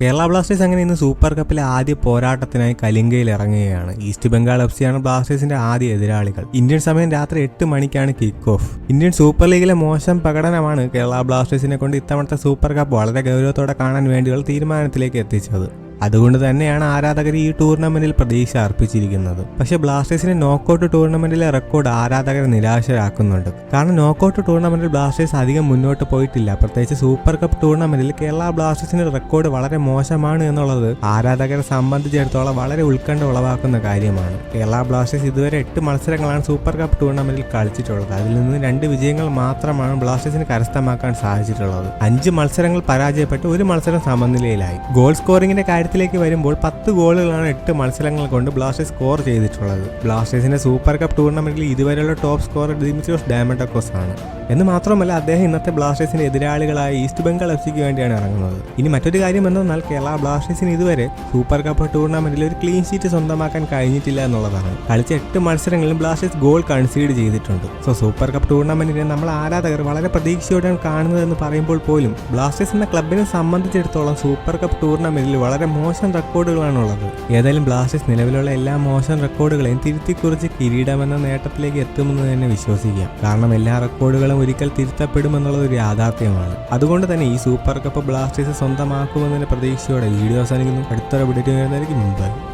Kerala Blasters അങ്ങനെ ഇന്ന് super കപ്പിലെ ആദ്യ പോരാട്ടത്തിനായി കലിംഗയിൽ ഇറങ്ങുകയാണ്. ഈസ്റ്റ് ബംഗാൾ എഫ് സിയാണ് ബ്ലാസ്റ്റേഴ്സിന്റെ ആദ്യ എതിരാളികൾ. ഇന്ത്യൻ സമയം രാത്രി എട്ട് മണിക്കാണ് കിക്ക് ഓഫ് ഇന്ത്യൻ സൂപ്പർ ലീഗിലെ മോശം പ്രകടനമാണ് കേരള ബ്ലാസ്റ്റേഴ്സിനെ കൊണ്ട് ഇത്തവണത്തെ സൂപ്പർ കപ്പ് വളരെ ഗൗരവത്തോടെ കാണാൻ വേണ്ടിയുള്ള തീരുമാനത്തിലേക്ക് എത്തിച്ചത്. അതുകൊണ്ട് തന്നെയാണ് ആരാധകർ ഈ ടൂർണമെന്റിൽ പ്രതീക്ഷ അർപ്പിച്ചിരിക്കുന്നത്. പക്ഷേ ബ്ലാസ്റ്റേഴ്സിന്റെ നോക്കൌട്ട് ടൂർണമെന്റിലെ റെക്കോർഡ് ആരാധകരെ നിരാശരാക്കുന്നുണ്ട്. കാരണം നോക്കൌട്ട് ടൂർണമെന്റിൽ ബ്ലാസ്റ്റേഴ്സ് അധികം മുന്നോട്ട് പോയിട്ടില്ല. പ്രത്യേകിച്ച് സൂപ്പർ കപ്പ് ടൂർണമെന്റിൽ കേരള ബ്ലാസ്റ്റേഴ്സിന്റെ റെക്കോർഡ് വളരെ മോശമാണ് എന്നുള്ളത് ആരാധകരെ സംബന്ധിച്ചിടത്തോളം വളരെ ഉത്കണ്ഠ ഉളവാക്കുന്ന കാര്യമാണ്. കേരള ബ്ലാസ്റ്റേഴ്സ് ഇതുവരെ എട്ട് മത്സരങ്ങളാണ് സൂപ്പർ കപ്പ് ടൂർണമെന്റിൽ കളിച്ചിട്ടുള്ളത്. അതിൽ നിന്ന് രണ്ട് വിജയങ്ങൾ മാത്രമാണ് ബ്ലാസ്റ്റേഴ്സിന് കരസ്ഥമാക്കാൻ സാധിച്ചിട്ടുള്ളത്. അഞ്ച് മത്സരങ്ങൾ പരാജയപ്പെട്ട് ഒരു മത്സരം സമനിലയിലായി. ഗോൾ സ്കോറിംഗിന്റെ കാര്യത്തിലേക്ക് വരുമ്പോൾ പത്ത് ഗോളുകളാണ് എട്ട് മത്സരങ്ങൾ കൊണ്ട് ബ്ലാസ്റ്റേഴ്സ് സ്കോർ ചെയ്തിട്ടുള്ളത്. ബ്ലാസ്റ്റേഴ്സിന്റെ സൂപ്പർ കപ്പ് ടൂർണമെന്റിൽ ഇതുവരെയുള്ള ടോപ്പ് സ്കോറർ ഡിമിത്രിയോസ് ഡാമഡക്കോസ് ആണ് എന്ന് മാത്രമല്ല അദ്ദേഹം ഇന്നത്തെ ബ്ലാസ്റ്റേഴ്സിന്റെ എതിരാളികളായ ഈസ്റ്റ് ബംഗാൾ എഫ് സിക്ക് വേണ്ടിയാണ് ഇറങ്ങുന്നത്. ഇനി മറ്റൊരു കാര്യം എന്തെന്നാൽ കേരള ബ്ലാസ്റ്റേഴ്സിന് ഇതുവരെ സൂപ്പർ കപ്പ് ടൂർണമെന്റിൽ ഒരു ക്ലീൻ ഷീറ്റ് സ്വന്തമാക്കാൻ കഴിഞ്ഞിട്ടില്ല എന്നുള്ളതാണ്. കളിച്ച എട്ട് മത്സരങ്ങളിലും ബ്ലാസ്റ്റേഴ്സ് ഗോൾ കൺസീഡ് ചെയ്തിട്ടുണ്ട്. സോ സൂപ്പർ കപ്പ് ടൂർണമെന്റിനെ നമ്മൾ ആരാധകർ വളരെ പ്രതീക്ഷയോടെയാണ് കാണുന്നതെന്ന് പറയുമ്പോൾ പോലും ബ്ലാസ്റ്റേഴ്സ് എന്ന ക്ലബിനെ സംബന്ധിച്ചിടത്തോളം സൂപ്പർ കപ്പ് ടൂർണമെന്റിൽ വളരെ മോശം റെക്കോർഡുകളാണുള്ളത്. ഏതായാലും ബ്ലാസ്റ്റേഴ്സ് നിലവിലുള്ള എല്ലാ മോശം റെക്കോർഡുകളെയും തിരുത്തിക്കുറിച്ച് കിരീടമെന്ന നേട്ടത്തിലേക്ക് എത്തുമെന്ന് തന്നെ വിശ്വസിക്കാം. കാരണം എല്ലാ റെക്കോർഡുകളും ഒരിക്കൽ തിരുത്തപ്പെടുമെന്നുള്ളത് ഒരു യാഥാർത്ഥ്യമാണ്. അതുകൊണ്ട് തന്നെ ഈ സൂപ്പർ കപ്പ് ബ്ലാസ്റ്റേഴ്സ് സ്വന്തമാക്കുമെന്നതിന്റെ പ്രതീക്ഷയോടെ വീഡിയോ അവസാനിക്കുന്നു. അടുത്തൊരു അപ്ഡേറ്റ് വരുന്നതായിരിക്കും. മുമ്പ്